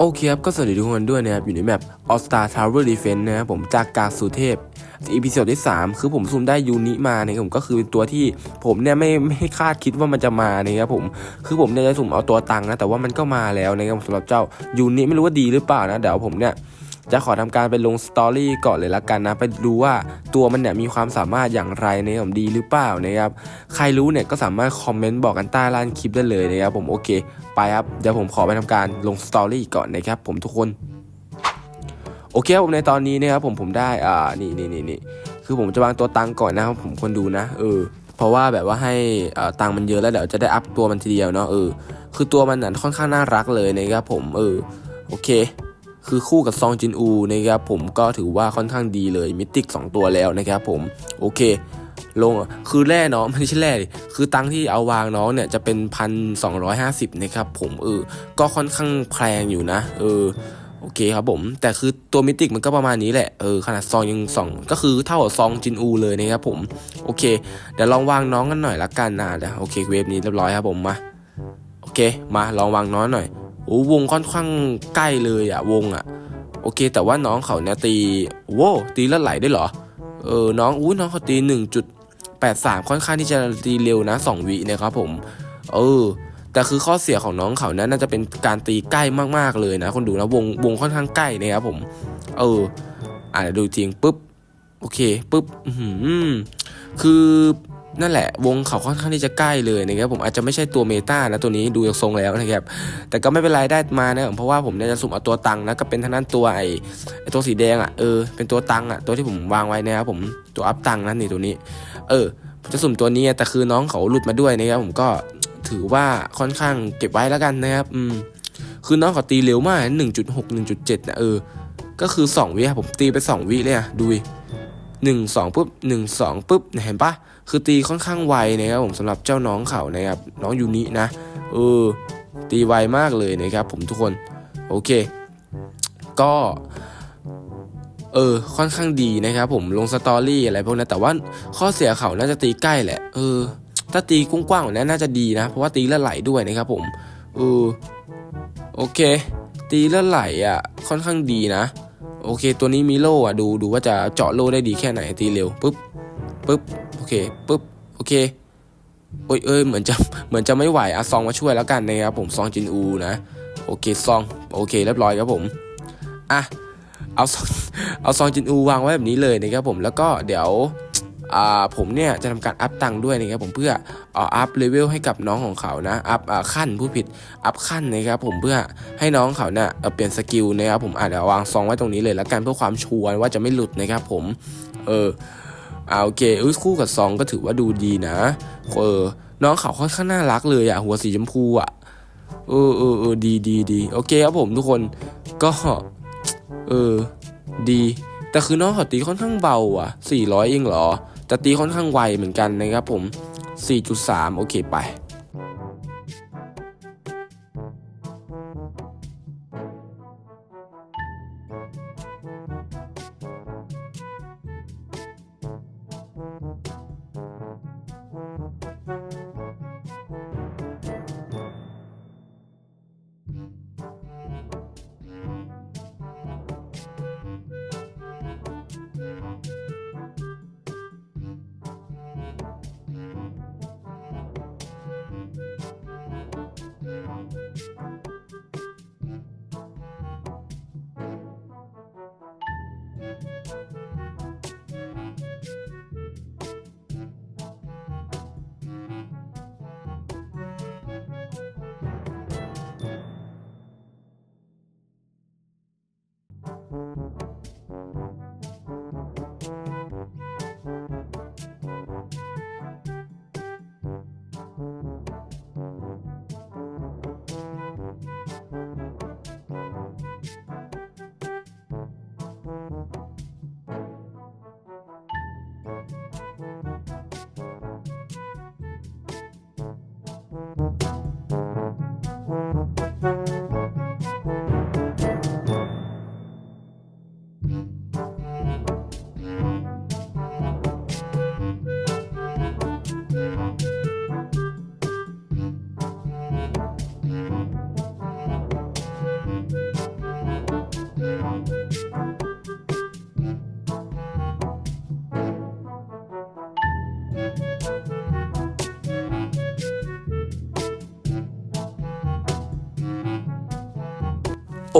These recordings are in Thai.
โอเคครับ ก็สวัสดีทุกคนด้วยนะครับ อยู่ในแมป All Star Tower Defense นะครับผมจากกากสุเทพอีพีโซดที่ 3 คือผมซูมได้ยูนิมานะครับผมก็คือเป็นตัวที่ผมเนี่ยไม่ไม่คาดคิดว่ามันจะมานะครับผมคือผมเนี่ยจะสุ่มเอาตัวตังค์นะแต่ว่ามันก็มาแล้วนะครับสำหรับเจ้ายูนิไม่รู้ว่าดีหรือเปล่านะเดี๋ยวผมเนี่ย จะขอทำการไปลงสตอรี่ก่อนเลยละกันนะ ไปดูว่าตัวมันเนี่ยมีความสามารถอย่างไรในครับผมดีหรือเปล่านะครับ ใครรู้เนี่ยก็สามารถคอมเมนต์บอกกันใต้ล่างคลิปได้เลยนะครับผมโอเค ไปครับ เดี๋ยวผมขอไปทำการลงสตอรี่ก่อนนะครับผมทุกคนโอเคครับผมในตอนนี้นะครับผมผมได้อ่านี่นี่นี่นี่คือผมจะวางตัวตังก่อนนะครับผมคนดูนะ เออ เพราะว่าแบบว่าให้อ่าตังมันเยอะแล้วเดี๋ยวจะได้อัพตัวมันทีเดียวเนาะเออคือตัวมันน่ะค่อนข้างน่ารักเลยนะครับผมเออโอเค คือคู่กับซองจินอูนะครับผมก็ถือว่าค่อนข้างดีเลยมิติก 2 ตัวแล้วนะครับผมโอเคลงคือแร่เน้องไม่ใช่แร่คือตังที่เอาวางน้องเนี่ยจะเป็นพันสองร้อยห้าสิบนะครับผมเออก็ค่อนข้างแพงอยู่นะ เออโอเคครับผม แต่คือตัวมิติกมันก็ประมาณนี้แหละเออขนาดซองยังสองก็คือเท่ากับซองจินอูเลยนะครับผม โอเค เดี๋ยวลองวางน้องกันหน่อยละกันนะเดี๋ยวโอเคเวฟนี้เรียบร้อยครับผมมาโอเค มาลองวางน้องหน่อย โอ้วงค่อนข้างใกล้เลยอะวงอะโอเค แต่ว่าน้องเขาเนี่ยตีโว้ตีลือดไหลได้เหรอ เออน้องอู้น้องเขาตีหนึ่งจุด83 ค่อนข้างที่จะตีเร็วนะ 2 วินะครับผม เออ แต่คือข้อเสียของน้องเขานั้นน่าจะเป็นการตีใกล้มากๆเลยนะ คนดูนะวงวงค่อนข้างใกล้นะครับผม เอออ่าดูจริงปุ๊บโอเคปุ๊บอือหือคือ นั่นแหละวงเขาค่อนข้างที่จะใกล้เลยนะครับผมอาจจะไม่ใช่ตัวเมตานะตัวนี้ดูจากทรงแล้วนะครับแต่ก็ไม่เป็นไรได้มานะเพราะว่าผมเนี่ยจะสุ่มเอาตัวตังค์นะก็เป็นทางด้านตัวไอไอตัวสีแดงอะเออเป็นตัวตังค์อะตัวที่ผมวางไว้นะครับผมตัวอัพตังค์นั่นนี่ตัวนี้ เออผมจะสุ่มตัวนี้แต่คือน้องเขาหลุดมาด้วยนะครับผมก็ถือว่าค่อนข้างเก็บไว้แล้วกันนะครับอืมคือน้องเขาตีเร็วมากหนึ่งจุดหกหนึ่งจุดเจ็ดนะเออ ก็คือสองวิผมตีไปสองวิเลยอะดูดิหนึ่งสองปุ๊บหนึ่งสองปุ๊บเห็นปะ คือตีค่อนข้างไวนะครับผมสำหรับเจ้าน้องเขานะครับน้องยูนินะเออตีไวมากเลยนะครับผมทุกคนโอเค ก็เออค่อนข้างดีนะครับผมลงสตอรี่อะไรพวกนั้นแต่ว่าข้อเสียเขาน่าจะตีใกล้แหละเออถ้าตีกว้างๆกว่านี้น่าจะดีนะ เพราะว่าตีเลือดไหลด้วยนะครับผมเออโอเค ตีเลือดไหลอะ ค่อนข้างดีนะ โอเค ตัวนี้มีโล่อะดูดูว่าจะเจาะโล่ได้ดีแค่ไหนตีเร็วปุ๊บ ปุ๊บโอเคปุ๊บโอเคโอ้ยเอ้ยเหมือนจะเหมือนจะไม่ไหวอะซองมาช่วยแล้วกันนะครับผมซองจินอูนะโอเคซองโอเคเรียบร้อยครับผมอะเอาซองเอาซองจินอูวางไว้แบบนี้เลยนะครับผมแล้วก็เดี๋ยวอ่าผมเนี่ยจะทำการอัพตังค์ด้วยนะครับผมเพื่อเอาอัพเลเวลให้กับน้องของเขานะอัพอ่าขั้นผู้ผิดอัพขั้นนะครับผมเพื่อให้น้องเขาเนี่ยเปลี่ยนสกิลนะครับผมอาจจะเดี๋ยววางซองไว้ตรงนี้เลยแล้วกันเพื่อความชัวร์ว่าจะไม่หลุดนะครับผมเออ อ่าโอเคอุ้ยคู่กับซองก็ถือว่าดูดีนะเออน้องเขาค่อนข้างน่ารักเลยอะหัวสีชมพูอะเออเออเออดีดีดีโอเคครับผมทุกคนก็เออดี แต่คือน้องเขาตีค่อนข้างเบาอะ 400 เองเหรอแต่ตีค่อนข้างไวเหมือนกันนะครับผม 4.3 โอเคไป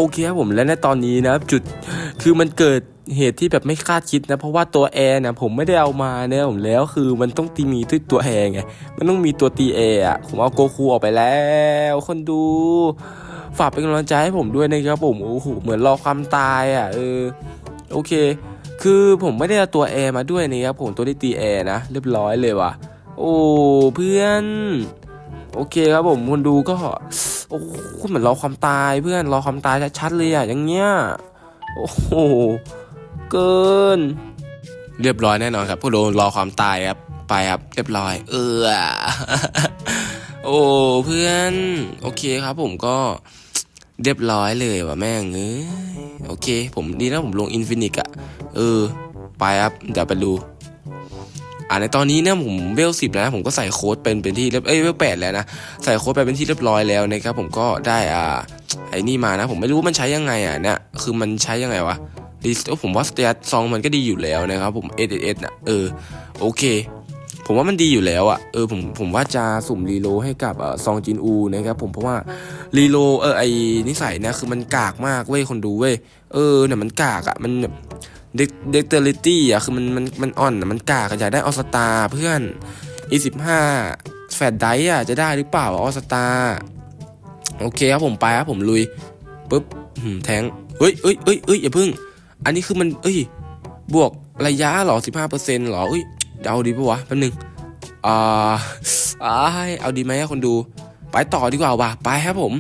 โอเคครับผมและในตอนนี้นะจุดคือมันเกิดเหตุที่แบบไม่คาดคิดนะ เพราะว่าตัวแอร์นี่ยผมไม่ได้เอามาเนี่ยผมแล้วคือมันต้องตีมีด้วยตัวแอร์ไงมันต้องมีตัวตีแอร์อะผมเอาโกคูออกไปแล้ว คนดู ฝากเป็นกำลังใจให้ผมด้วยนะครับผมโอ้โหเหมือนรอความตายอะเออโอเค คือผมไม่ได้เอาตัวแอร์มาด้วยนะครับผมตัวที่ตีแอร์นะเรียบร้อยเลยว่ะ โอ้เพื่อน โอเคครับผมคนดูก็ โอ้โหเหมือนรอความตายเพื่อนรอความตายชัดๆเลยอะอย่างเงี้ยโอ้โหเกิน เรียบร้อยแน่นอนครับพวกเรารอความตายครับไปครับ เรียบร้อย เออโอ้เพื่อน โอเคครับ ผมก็เรียบร้อยเลยว่ะแม่งเอ้ยโอเค ผมดีนะผมลงอินฟินิกอะเออ ไปครับ เดี๋ยวไปดู อ่าในตอนนี้เนี่ยผมเวลสิบแล้วนะผมก็ใส่โค้ดเป็นเป็นที่เรียบเอ้ยเวลแปดแล้วนะใส่โค้ดไปเป็นที่เรียบร้อยแล้วนะครับผมก็ได้อ่าไอ้นี่มานะ ผมไม่รู้มันใช้ยังไงอะเนี่ยคือมันใช้ยังไงวะดีผมว่าสเตียซองมันก็ดีอยู่แล้วนะครับผมเอเอสนะเออโอเค ผมว่ามันดีอยู่แล้วอะเออผมผมว่าจะสุ่มรีโลให้กับซองจินอูนะครับผมเพราะว่ารีโลเออไอนิสัยนี่ยคือมันกากมากเว้ยคนดูเว้ยเออเนี่ยมันกากอะมันแบบเด็กเตอริตี้อะคือมันมันมันอ่อนอะมันกากอยากได้ออสตาเพื่อนอีสิบห้าแฟดไดอะจะได้หรือเปล่าออสตาโอเคครับผมไปครับผมลุยปุ๊บแทงเฮ้ยเอ้ยเอ้ยเอ้ยอย่าพึ่ง อันนี้คือมัน เอ้ย บวกระยะหรอสิบห้าเปอร์เซ็นต์หรอเอ้ย เดาดีปะวะแป๊บนึงอ่าเอาดีไหมคนดู ไปต่อดีกว่าว่ะไปครับผม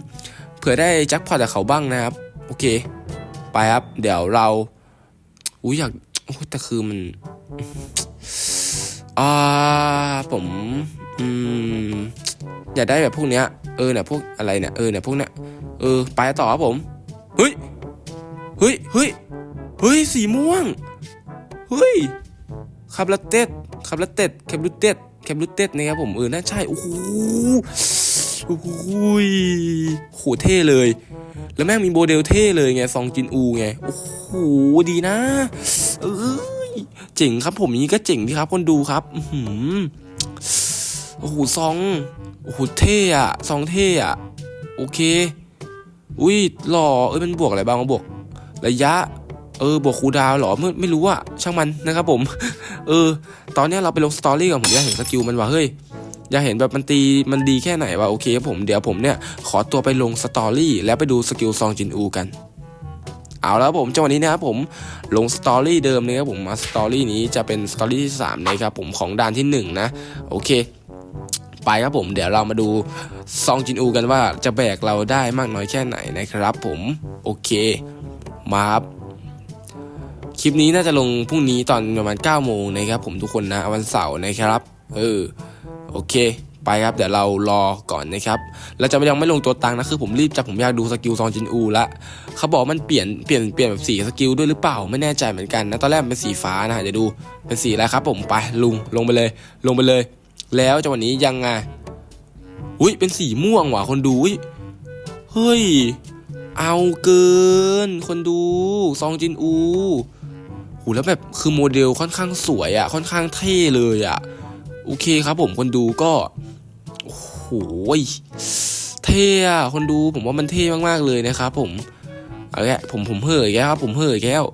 เผื่อได้แจ็คพอตจากเขาบ้างนะครับ โอเค ไปครับ เดี๋ยวเราอุ้ยอยากโอ้แต่คือมันอ่าผมอืมอยากได้แบบพวกเนี้ยเออเนี่ยพวกอะไรเนี่ยเออเนี่ยพวกเนี้ยเออไปต่อครับผมเฮ้ยเฮ้ยเฮ้ยเฮ้ยสีม่วงเฮ้ยคาบลาเต็ด คาบลาเต็ดแคบลูเต็ดแคบลูเต็ดนะครับผมเออน่าใช่โอ้โหโอ้โหโหเท่เลย แล้วแม่งมีโมเดลเท่เลยไงซองจินอูไงโอ้โหดีนะเอ้ยเจ๋งครับผมอย่างนี้ก็เจ๋งพี่ครับคนดูครับอือหือโอ้โหซองโอ้โหเท่อะซองเท่อะโอเค อุ้ยหล่อเอ้ยมันบวกอะไรบ้างมาบวก ระยะ เออบวกคูดาวหรอไม่ไม่รู้อะช่างมันนะครับผม เออ ตอนนี้เราไปลงสตอรี่ก่อนผมอยากเห็นสกิลมันว่ะเฮ้ยอยากเห็นแบบมันตีมันดีแค่ไหนวะโอเคครับผมเดี๋ยวผมเนี่ยขอตัวไปลงสตอรี่แล้วไปดูสกิลซองจินอูกันเอาแล้วผมจังหวะนี้นะครับผมลงสตอรี่เดิมเลยครับผมมาสตอรี่นี้จะเป็นสตอรี่ที่3นะครับผมของด่านที่1นะโอเค ไปครับผมเดี๋ยวเรามาดูซองจินอูกันว่าจะแบกเราได้มากน้อยแค่ไหนนะครับผมโอเคมาครับ คลิปนี้น่าจะลงพรุ่งนี้ตอนประมาณ9โมงนะครับผมทุกคนนะวันเสาร์นะครับเออโอเคไปครับเดี๋ยวเรารอก่อนนะครับเราจะยังไม่ลงตัวตังนะคือผมรีบจากผมอยากดูสกิลซองจินอูละเขาบอกมันเปลี่ยนเปลี่ยนเปลี่ยนแบบสีสกิลด้วยหรือเปล่าไม่แน่ใจเหมือนกันนะตอนแรกเป็นสีฟ้านะเดี๋ยวดูเป็นสีอะไรครับ ผมไปลุงลงไปเลย ลงไปเลย แล้วจังหวะนี้ยังไงอุ้ยเป็นสีม่วงว่ะคนดูอุ้ยเฮ้ยเอาเกิน คนดูซองจินอู หแล้วแบบคือโมเดลค่อนข้างสวยอะ่ะ ค่อนข้างเท่เลยอะ่ะ โอเคครับผมคนดูก็โอ้โหยเท่อะคนดูผมว่ามันเท่มากๆเลยนะครับผมเอาแกผมผมเห่ยแก้วครับผมเห่ยแก้ว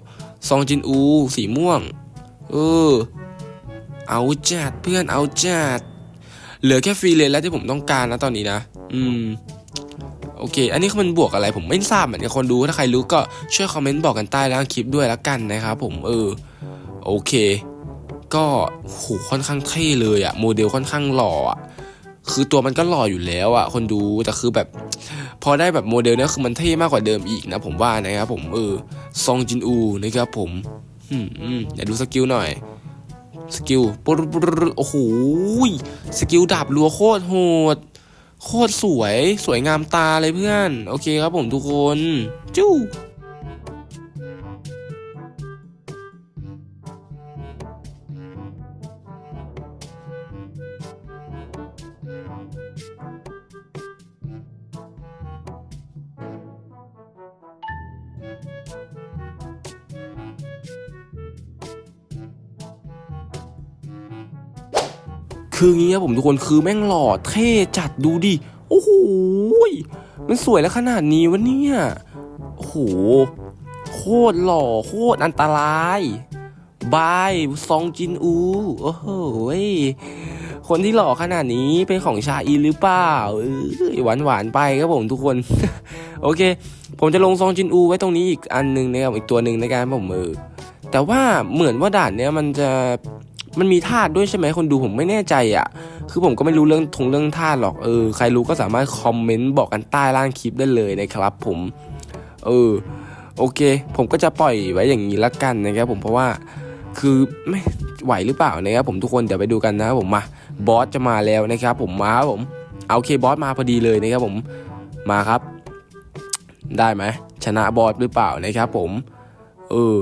ซองจินอูสีม่วง เออ เอาจัดเพื่อนเอาจัดเหลือแค่ฟรีเลนแล้วที่ผมต้องการนะตอนนี้นะ อืม โอเค อันนี้มันบวกอะไรผมไม่ทราบเหมือนกันคนดู ถ้าใครรู้ก็ช่วยคอมเมนต์บอกกันใต้ล่างคลิปด้วยละกันนะครับผมเออโอเค ก็โหค่อนข้างเท่เลยอะโมเดลค่อนข้างหล่ออะคือตัวมันก็หล่ออยู่แล้วอะคนดูแต่คือแบบ พอได้แบบโมเดลเนี้ยคือมันเท่มากกว่าเดิมอีกนะผมว่านะครับผมเออซองจินอูนะครับผมอืมอืมเดี๋ยวดูสกิลหน่อยสกิลปุ๊บโอ้โหสกิลดาบรัวโคตรโหด โคตรสวยสวยงามตาเลยเพื่อน โอเคครับผมทุกคนจู้ คืองี้ครับผมทุกคนคือแม่งหล่อเท่จัดดูดิโอ้โหมันสวยแล้วขนาดนี้วะเนี่ยโอ้โหโคตรหล่อโคตรอันตรายบายซองจินอูโอ้โหคนที่หล่อขนาดนี้เป็นของชาอีหรือเปล่าหวานหวานไปครับผมทุกคน โอเค ผมจะลงซองจินอูไว้ตรงนี้อีกอันหนึ่งนะครับอีกตัวหนึ่งในการผมเออแต่ว่าเหมือนว่าด่านเนี้ยมันจะ มันมีธาตุด้วยใช่ไหมคนดูผมไม่แน่ใจอะ คือผมก็ไม่รู้เรื่องทงเรื่องธาตุหรอกเออใครรู้ก็สามารถคอมเมนต์บอกกันใต้ล่างคลิปได้เลยนะครับ ผมเออโอเค ผมก็จะปล่อยไว้อย่างนี้ละกันนะครับผมเพราะว่าคือไม่ไหวหรือเปล่านะครับผมทุกคนเดี๋ยวไปดูกันนะครับผมมาบอสจะมาแล้วนะครับผมมาครับผมเอาโอเคบอสมาพอดีเลยนะครับผมมาครับ ได้ไหมชนะบอสหรือเปล่านะครับผม เออ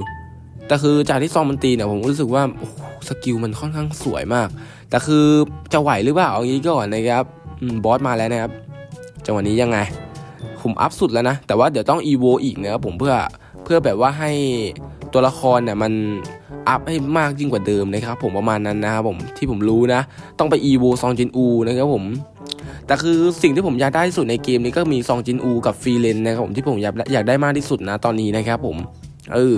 แต่คือจากที่ซองมันตีเนี่ยผมรู้สึกว่าโอ้โห สกิลมันค่อนข้างสวยมาก แต่คือจะไหวหรือเปล่าเอางี้ก่อนนะครับบอสมาแล้วนะครับ จังหวะนี้ยังไง ผมอัพสุดแล้วนะ แต่ว่าเดี๋ยวต้องอีโวอีกนะครับผมเพื่อเพื่อแบบว่าให้ตัวละครเนี่ยมันอัพให้มากยิ่งกว่าเดิมนะครับผมประมาณนั้นนะครับผมที่ผมรู้นะ ต้องไปอีโวซองจินอูนะครับผมแต่คือสิ่งที่ผมอยากได้ที่สุดในเกมนี้ก็มีซองจินอูกับฟรีเลนนะครับผมที่ผมอยากอยากได้มากที่สุดนะตอนนี้นะครับผมเออ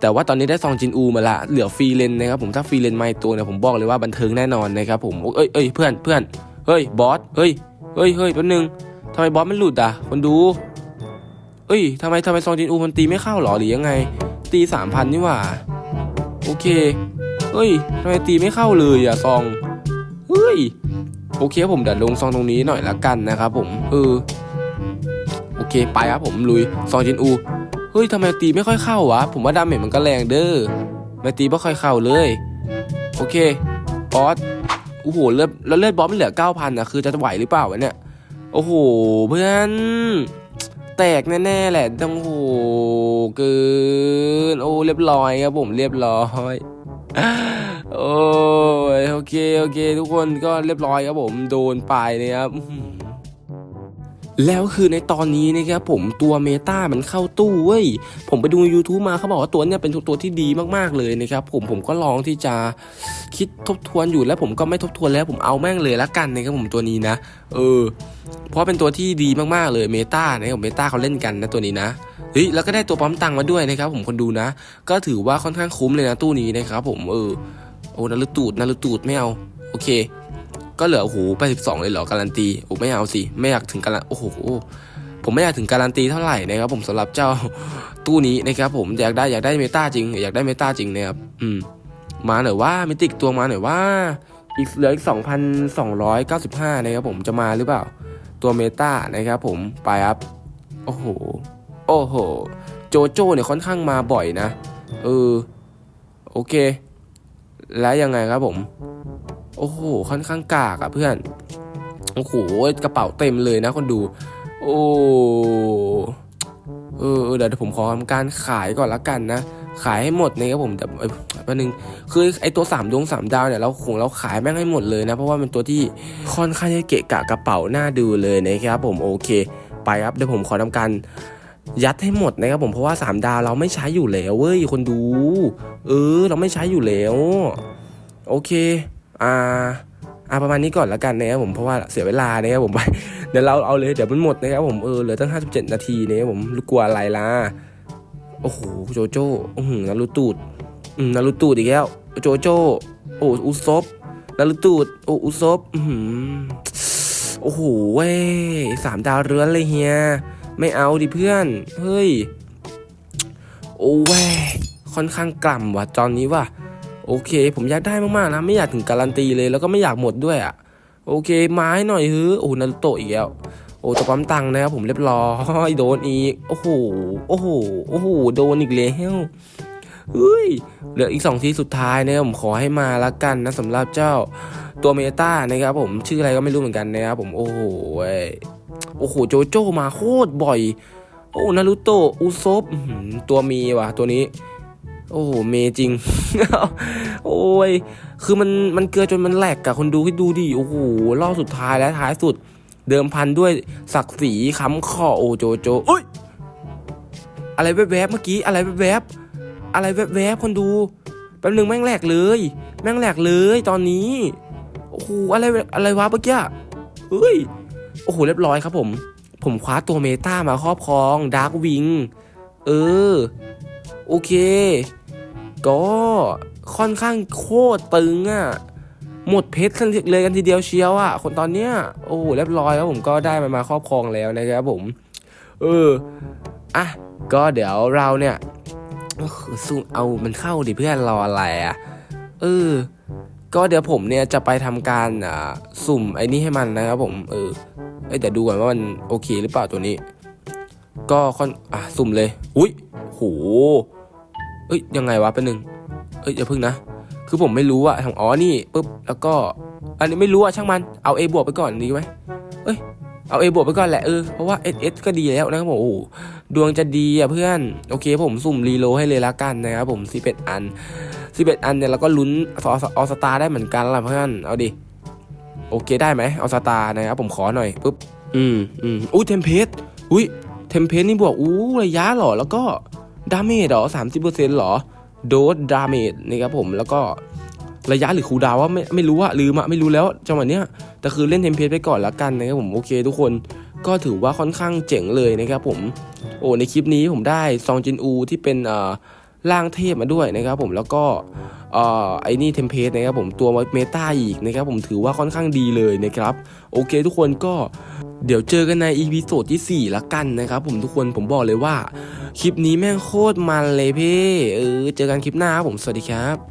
แต่ว่าตอนนี้ได้ซองจินอูมาละเหลือฟรีเลนนะครับผมถ้าฟรีเลนไมาอีกตัวเนี่ยผมบอกเลยว่าบันเทิงแน่นอนนะครับผมเอ้ยเอ้ยเพื่อนเพื่อนเฮ้ยบอสเฮ้ยเฮ้ยเฮ้ยแป๊บนึงทำไมบอสมันหลุดอะคนดู เอ้ยทำไมทำไมซองจินอูมันตีไม่เข้าหรอหรือยังไง ตีสามพันนี่หว่าโอเคเฮ้ยทำไมตีไม่เข้าเลยอะซองเฮ้ยโอเคผมเดี๋ยวลงซองตรงนี้หน่อยละกันนะครับผมเออโอเคไปครับผมลุยซองจินอู เฮ้ยทำไมตีไม่ค่อยเข้าวะ ผมว่าดาเมจมันก็แรงเด้อไม่ตีไม่ค่อยเข้าเลย โอเค บอสโอ้โหเลือดแล้วเลือดบอสมันเหลือเก้าพันะคือจะไหวหรือเปล่าวะเนี่ย โอ้โห เพื่อน แตกแน่ๆแหละต้องโหเกิน โอ้เรียบร้อยครับผมเรียบร้อยโอ้ยโอเค โอเค ทุกคนก็เรียบร้อยครับผมโดนไปนะครับ แล้วคือในตอนนี้นะครับผมตัวเมตามันเข้าตู้เว้ย ผมไปดู YouTube มาเขาบอกว่าตัวเนี้ยเป็นตัวที่ดีมากๆเลยนะครับผมผมก็ลองที่จะคิดทบทวนอยู่แล้วผมก็ไม่ทบทวนแล้วผมเอาแม่งเลยละกันนะครับผมตัวนี้นะ เออ เพราะเป็นตัวที่ดีมากๆเลยเมตานะครับเมตาเขาเล่นกันนะตัวนี้นะเฮ้ยแล้วก็ได้ตัวปั๊มตังค์มาด้วยนะครับผมคนดูนะ ก็ถือว่าค่อนข้างคุ้มเลยนะตู้นี้นะครับผมเออโอ้นารุตูดนารุตูดไม่เอาโอเค ก็เหลือโอ้โหไปสิบสองเลยเหรอการันตีโอ้ไม่เอาสิไม่อยากถึงการันโอ้โหผมไม่อยากถึงการันตีเท่าไหร่นะครับผมสำหรับเจ้าตู้นี้นะครับผมอยากได้อยากได้เมตาจริง อยากได้เมตาจริงนะครับอืมมาหน่อยว่ามิติกตัวมาหน่อยว่าอีกเหลืออีกสองพันสองร้อยเก้าสิบห้านะครับผมจะมาหรือเปล่า ตัวเมตานะครับผมไปครับ โอ้โห โอ้โห โจโจ้เนี่ยค่อนข้างมาบ่อยนะ เออ โอเค แล้วยังไงครับผม โอ้โห ค่อนข้างกากอะเพื่อน โอ้โห กระเป๋าเต็มเลยนะคนดู โอ้เออเดี๋ยวผมขอทำการขายก่อนละกันนะ ขายให้หมดนะครับผมแต่เอ้ยแป๊บนึงคือไอตัวสามดวงสามดาวเนี่ยเราคงเราขายแม่งให้หมดเลยนะ เพราะว่าเป็นตัวที่ค่อนข้างจะเกะกะกระเป๋าหน้าดูเลยนะครับผมโอเค ไปครับเดี๋ยวผมขอทำการยัดให้หมดนะครับผมเพราะว่าสามดาวเราไม่ใช้อยู่แล้วเว้ยคนดู เออ เราไม่ใช้อยู่แล้ว โอเค อ่าอ่าประมาณนี้ก่อนละกันนะครับผมเพราะว่าเสียเวลานะครับผมไปเดี๋ยวเราเอาเลยเดี๋ยวมันหมดนะครับผมเออเหลือตั้ง 57 นาทีนะครับผมกลัวอะไรล่ะโอ้โหโจโจ้อือหือนารูตูดอืมนารูตูดอีกแล้วโจโจ้โอ้อุซบนารูตูดโอ้อุซบอือหือโอ้โหเว้ยสามดาวเรือนเลยเฮียไม่เอาดิเพื่อน เฮ้ย โอ้เว้ยค่อนข้างกล่ำว่ะตอนนี้ว่ะ โอเค ผมอยากได้มากๆนะ ไม่อยากถึงการันตีเลยแล้วก็ไม่อยากหมดด้วยอะ โอเคไม้หน่อยเฮ้ยโอ้นารุโตะอีกแล้วโอ้ตัวปั๊มตังค์นะครับผมเรียบร้อยโดนอีก โอ้โหโอ้โหโอ้โหโดนอีกแล้วเฮ้ยเหลืออีกสองทีสุดท้ายนะครับผมขอให้มาละกันนะสำหรับเจ้าตัวเมตานะครับผมชื่ออะไรก็ไม่รู้เหมือนกันนะครับผมโอ้โหโอ้โหโจโจ้มาโคตรบ่อย โอ้นารุโตะอุซบอื้อหือตัวมีว่ะตัวนี้ โอ้โหเมจริง โอ้ย คือมันมันเกลือจนมันแหลกกับคนดูให้ดูดิ โอ้โห รอบสุดท้ายและท้ายสุด เดิมพันด้วยศักดิ์ศรีค้ำคอโอโจโจอุ้ย อะไรแวบๆเมื่อกี้ อะไรแวบๆอะไรแวบๆคนดู แป๊บนึงแม่งแหลกเลย แม่งแหลกเลยตอนนี้ โอ้โห อะไรอะไรวะเมื่อกี้เฮ้ย โอ้โห เรียบร้อยครับผม ผมคว้าตัวเมตามาครอบครองดาร์กวิง เออ โอเค ก็ค่อนข้างโคตรตึงอะ่ะหมดเพชรกันเลยกันทีเดียวเชียวอะ่ะ คนตอนเนี้ยโอ้เรียบร้อยแล้วผมก็ได้มันมาครอบครองแล้วนะครับผม เอออะก็เดี๋ยวเราเนี่ยสู้เอามันเข้าดิเพื่อนรออะไรอะ่ะเออก็เดี๋ยวผมเนี่ยจะไปทำการอ่าสุ่มไอ้นี่ให้มันนะครับผมเออเอ้ยแต่ดูก่อนว่ามันโอเคหรือเปล่าตัวนี้ ก็ค่อนอะสุ่มเลย อุ้ยโห เอ้ยยังไงวะเป็นหนึ่งเอ้ยอย่าพึ่งนะ คือผมไม่รู้อะทางอ๋อนี่ปุ๊บแล้วก็ อันนี้ไม่รู้อะช่างมันเอา A บวกไปก่อนดีไหมเอ้ยเอา A บวกไปก่อนแหละเออเพราะว่า S S ก็ดีแล้วนะครับผมโอ้ดวงจะดีอะเพื่อนโอเค ผมสุ่มรีโลให้เลยละกันนะครับผม11อัน11อันเนี่ยเราก็ลุ้นออสตาได้เหมือนกันล่ะเพื่อนเอาดิโอเคได้ไหมเอาสตาร์นะครับผมขอหน่อยปุ๊บอืมอืมอุ้ยเทมเพสอุ้ยเทมเพสนี่บวกอู้ระยะหรอแล้วก็ ดาเมจเหรอสามสิบเปอร์เซ็นต์หรอ โดสดาเมจนะครับผมแล้วก็ระยะหรือคูดาวว่าไม่ไม่รู้อะลืมอะไม่รู้แล้วจังหวะเนี้ยแต่คือเล่นเทมเพลตไปก่อนละกันนะครับผมโอเคทุกคนก็ถือว่าค่อนข้างเจ๋งเลยนะครับผมโอ้ในคลิปนี้ผมได้ซองจินอูที่เป็นเอ่อร่างเทพมาด้วยนะครับผมแล้วก็ ไอ้นี่เทมเพลตนะครับผมตัวเมตาอีกนะครับผมถือว่าค่อนข้างดีเลยนะครับ โอเคทุกคนก็เดี๋ยวเจอกันในอีพีโซดที่ 4 ละกันนะครับผมทุกคนผมบอกเลยว่า คลิปนี้แม่งโคตรมันเลยพี่เออเจอกันคลิปหน้าครับผมสวัสดีครับ